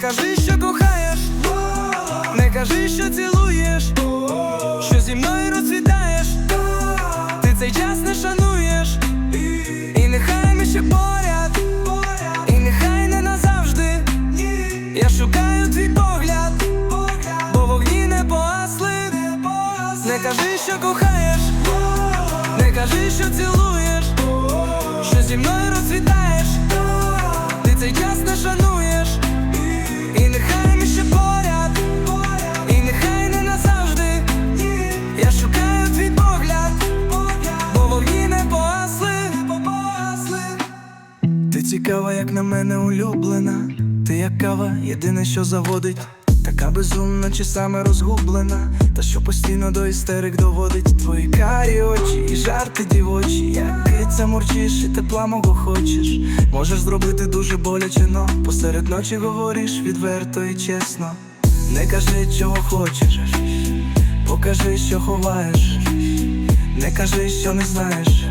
кажи, що кохаєш, не кажи, що цілуєш, що зі мною розцвітаєш, ти цей час не шануєш, і нехай ми ще поряд, і нехай не назавжди. Я шукаю твій погляд, бо вогні не погасли. Не кажи, що кохаєш, не кажи, що цілуєш, що зі мною розцвітаєш, Ти цікава, як на мене улюблена. Ти як кава, єдине, що заводить. Така безумна, чи саме розгублена, та що постійно до істерик доводить твої карі очі і жарти дівочі, як киця мурчиш, і тепла мого хочеш. Можеш зробити дуже боляче, но посеред ночі говориш відверто і чесно. Не кажи, чого хочеш, покажи, що ховаєш, не кажи, що не знаєш.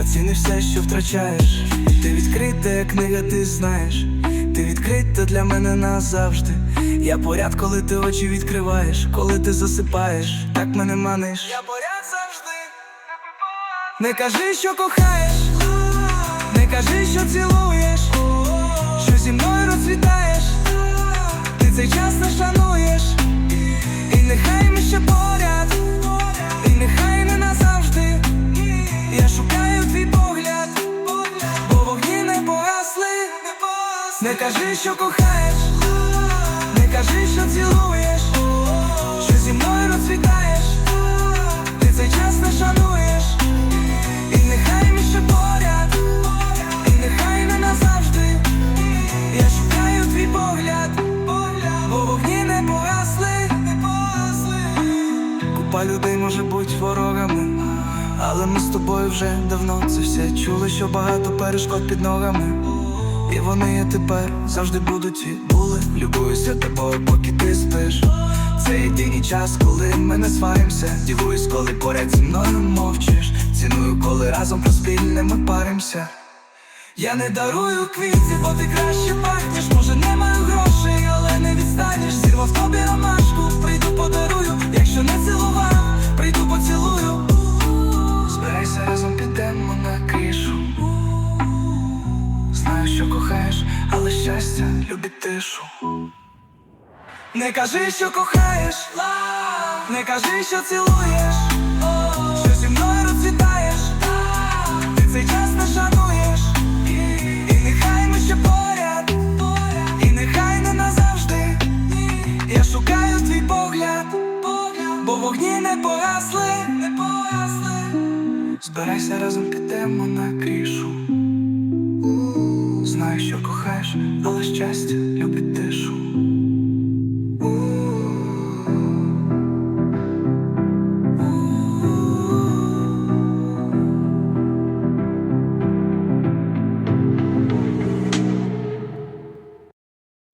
Та ціни все, що втрачаєш. Ти відкрита, як книга, ти знаєш. Ти відкрита для мене назавжди. Я поряд, коли ти очі відкриваєш, коли ти засипаєш, так мене маниш. Я поряд завжди. Не кажи, що кохаєш, не кажи, що цілуєш, що зі мною розцвітаєш, ти цей час не шануєш, Не кажи, що кохаєш, не кажи, що цілуєш, що зі мною розцвітаєш, ти цей час не шануєш, і нехай ще поряд, і нехай не назавжди. Я шукаю твій погляд, бо вогні не погасли, не погасли. Купа людей може бути ворогами, але ми з тобою вже давно це все чули, що багато перешкод під ногами. І вони тепер завжди будуть і були. Любуюся тобою, поки ти спиш. Це єдиний час, коли ми не сваримося. Дивуюсь, коли поряд зі мною мовчиш. Ціную, коли разом про спільне ми паримося. Я не дарую квіти, бо ти краще пахнеш. Може, не маю грошей, але не відстанеш. Зірвав тобі ромашку, прийду подарую. Якщо не цілував, прийду поцілую. Знаю, що кохаєш, але щастя любить тишу. Не кажи, що кохаєш, не кажи, що цілуєш, що зі мною розцвітаєш, ти цей час не шануєш, і нехай ми ще поряд, і нехай не назавжди. Я шукаю твій погляд, бо вогні не погасли, не погасли. Збирайся разом підемо на кришу. Що кохаєш, але щастя любить тишу.